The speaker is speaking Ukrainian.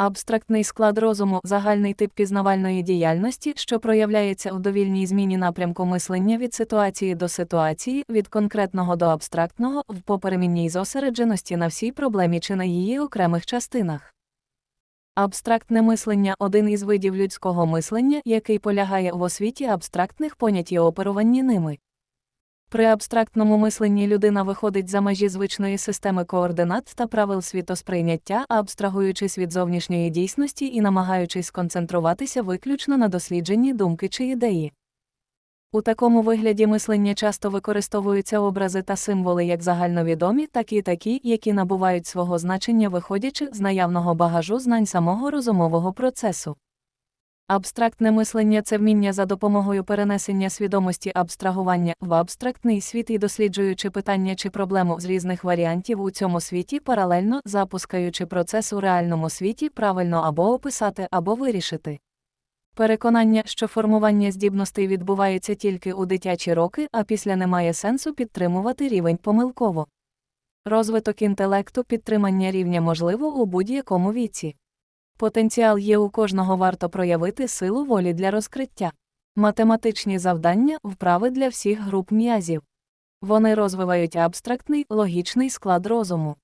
Абстрактний склад розуму загальний тип пізнавальної діяльності, що проявляється у довільній зміні напрямку мислення від ситуації до ситуації, від конкретного до абстрактного, в поперемінній зосередженості на всій проблемі чи на її окремих частинах. Абстрактне мислення один із видів людського мислення, який полягає в освіті абстрактних понять і оперуванні ними. При абстрактному мисленні людина виходить за межі звичної системи координат та правил світосприйняття, абстрагуючись від зовнішньої дійсності і намагаючись сконцентруватися виключно на дослідженні думки чи ідеї. У такому вигляді мислення часто використовуються образи та символи як загальновідомі, так і такі, які набувають свого значення, виходячи з наявного багажу знань самого розумового процесу. Абстрактне мислення це вміння за допомогою перенесення свідомості абстрагування в абстрактний світ і досліджуючи питання чи проблему з різних варіантів у цьому світі паралельно запускаючи процес у реальному світі правильно або описати, або вирішити. Переконання, що формування здібностей відбувається тільки у дитячі роки, а після немає сенсу підтримувати рівень помилково. Розвиток інтелекту підтримання рівня можливо у будь-якому віці. Потенціал є у кожного варто проявити силу волі для розкриття. Математичні завдання вправи для всіх груп м'язів. Вони розвивають абстрактний, логічний склад розуму.